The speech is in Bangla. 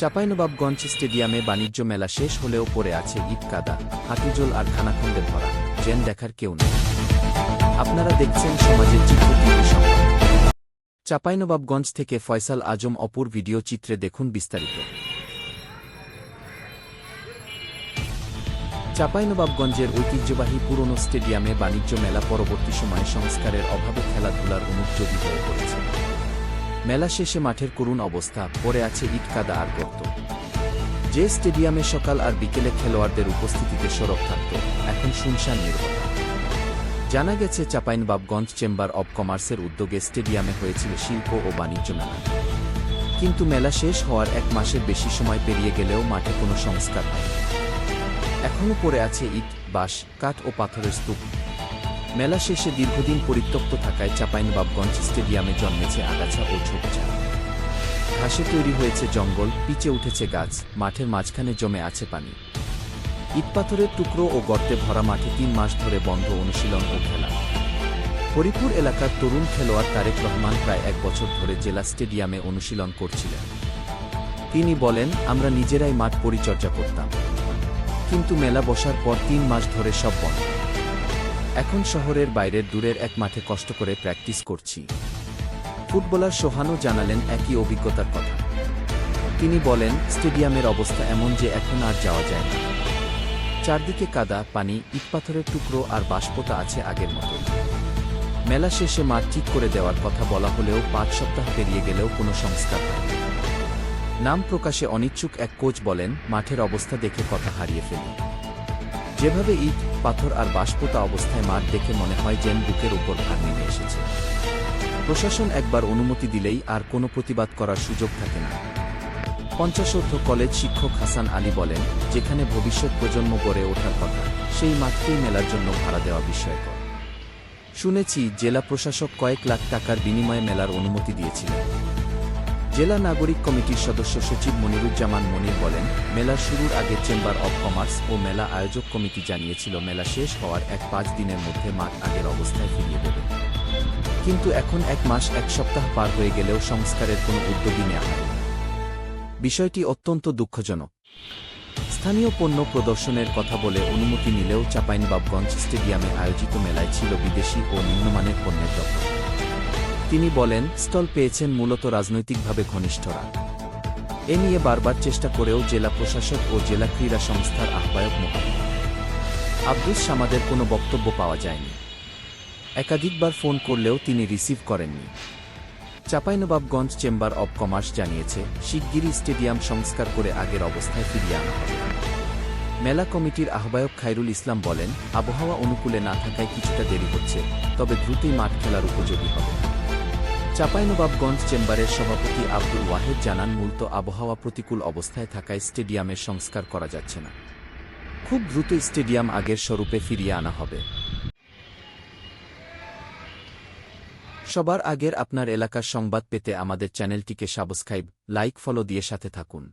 চাঁপাইনবাবগঞ্জ স্টেডিয়ামে বাণিজ্য মেলা শেষ হলেও পড়ে আছে ইট কাদা হাতিজল আর খানাখন্দে ভরা জেন দেখার কেউ নেই। আপনারা দেখছেন সমাজের চিত্র চাঁপাইনবাবগঞ্জ থেকে ফয়সাল আজম অপুর ভিডিও চিত্রে দেখুন বিস্তারিত। চাঁপাইনবাবগঞ্জের ঐতিহ্যবাহী পুরনো স্টেডিয়ামে বাণিজ্য মেলা পরবর্তী সময়ে সংস্কারের অভাবে খেলাধুলার অনুপযোগী হয়ে পড়েছে। মেলা শেষে মাঠের করুণ অবস্থা, পড়ে আছে ইট কাদা আর গর্ত। যে স্টেডিয়ামে সকাল আর বিকেলে খেলোয়াড়দের উপস্থিতিতে সরব থাকত, এখন শুনশান নির্ভর। জানা গেছে চাপাইনবাবগঞ্জ চেম্বার অব কমার্সের উদ্যোগে স্টেডিয়ামে হয়েছিল শিল্প ও বাণিজ্য মেলা। কিন্তু মেলা শেষ হওয়ার এক মাসের বেশি সময় পেরিয়ে গেলেও মাঠে কোনো সংস্কার হয়নি। এখনও পড়ে আছে ইট, বাঁশ, কাঠ ও পাথরের স্তূপ মেলা শেষে দীর্ঘদিন পরিত্যক্ত থাকায় চাঁপাইনবাবগঞ্জ স্টেডিয়ামে জন্মেছে আগাছা ও ঝোপঝাড় ঘাসে তৈরি হয়েছে জঙ্গল, পিচে উঠেছে গাছ, মাঠের মাঝখানে জমে আছে পানি। ইটপাথরের টুকরো ও গর্তে ভরা মাঠে তিন মাস ধরে বন্ধ অনুশীলন ও খেলা। হরিপুর এলাকার তরুণ খেলোয়াড় তারেক রহমান প্রায় এক বছর ধরে জেলা স্টেডিয়ামে অনুশীলন করছিলেন। তিনি বলেন, আমরা নিজেরাই মাঠ পরিচর্যা করতাম। কিন্তু মেলা বসার পর তিন মাস ধরে সব বন্ধ। এখন শহরের বাইরের দূরের এক মাঠে কষ্ট করে প্র্যাকটিস করছি। ফুটবলার সোহানও জানালেন একই অভিজ্ঞতার কথা। তিনি বলেন, স্টেডিয়ামের অবস্থা এমন যে এখন আর যাওয়া যায় না। চারদিকে কাদা, পানি ইটপাথরের টুকরো আর বাষ্পতা আছে আগের মতো। মেলা শেষে মাঠ ঠিক করে দেওয়ার কথা বলা হলেও পাঁচ সপ্তাহ পেরিয়ে গেলেও কোনো সংস্কার হয়নি নাম প্রকাশে অনিচ্ছুক এক কোচ বলেন, মাঠের অবস্থা দেখে কথা হারিয়ে ফেলি। যেভাবে ইট, পাথর আর বাষ্পতা অবস্থায় মাঠ দেখে মনে হয় যেন বুকের উপর ভার নেমে এসেছে। প্রশাসন একবার অনুমতি দিলেই আর কোনো প্রতিবাদ করার সুযোগ থাকে না। পঞ্চাশোর্ধ কলেজ শিক্ষক হাসান আলী বলেন, যেখানে ভবিষ্যৎ প্রজন্ম গড়ে ওঠার কথা, সেই মাঠকেই মেলার জন্য ভাড়া দেওয়া বিষয়কর শুনেছি জেলা প্রশাসক কয়েক লাখ টাকার বিনিময়ে মেলার অনুমতি দিয়েছিলেন। জেলা নাগরিক কমিটির সদস্য সচিব মনিরুজ্জামান মনির বলেন মেলার শুরুর আগে চেম্বার অব কমার্স ও মেলা আয়োজক কমিটি জানিয়েছিল, মেলা শেষ হওয়ার এক পাঁচ দিনের মধ্যে মাঠ আগের অবস্থায় ফিরিয়ে দেবে। কিন্তু এখন এক মাস, এক সপ্তাহ পার হয়ে গেলেও সংস্কারের কোনো উদ্যোগই নেওয়া হয়নি। বিষয়টি অত্যন্ত দুঃখজনক। স্থানীয় পণ্য প্রদর্শনের কথা বলে অনুমতি নিলেও চাপাইনবাবগঞ্জ স্টেডিয়ামে আয়োজিত মেলায় ছিল বিদেশি ও নিম্নমানের পণ্যের দখল। তিনি বলেন স্টল পেয়েছেন মূলত রাজনৈতিকভাবে ঘনিষ্ঠরা। এ নিয়ে বারবার চেষ্টা করেও জেলা প্রশাসক ও জেলা ক্রীড়া সংস্থার আহ্বায়ক মোহাম্মদ আব্দুস সামাদের কোনো বক্তব্য পাওয়া যায়নি। একাধিকবার ফোন করলেও তিনি রিসিভ করেননি। চাঁপাইনবাবগঞ্জ চেম্বার অব কমার্স জানিয়েছে, শিগগিরই স্টেডিয়াম সংস্কার করে আগের অবস্থায় ফিরিয়ে আনা হবে। মেলা কমিটির আহ্বায়ক খায়রুল ইসলাম বলেন, আবহাওয়া অনুকূলে না থাকায় কিছুটা দেরি হচ্ছে, তবে দ্রুতই মাঠ খেলার উপযোগী হবে। চাঁপাইনবাবগঞ্জ চেম্বারের সভাপতি আব্দুল ওয়াহেদ জানান, মূলত আবহাওয়া প্রতিকূল অবস্থায় থাকায় স্টেডিয়ামের সংস্কার করা যাচ্ছে না। খুব দ্রুত স্টেডিয়াম আগের স্বরূপে ফিরিয়ে আনা হবে। সবার আগের আপনার এলাকার সংবাদ পেতে আমাদের চ্যানেলটিকে সাবস্ক্রাইব, লাইক, ফলো দিয়ে সাথে থাকুন।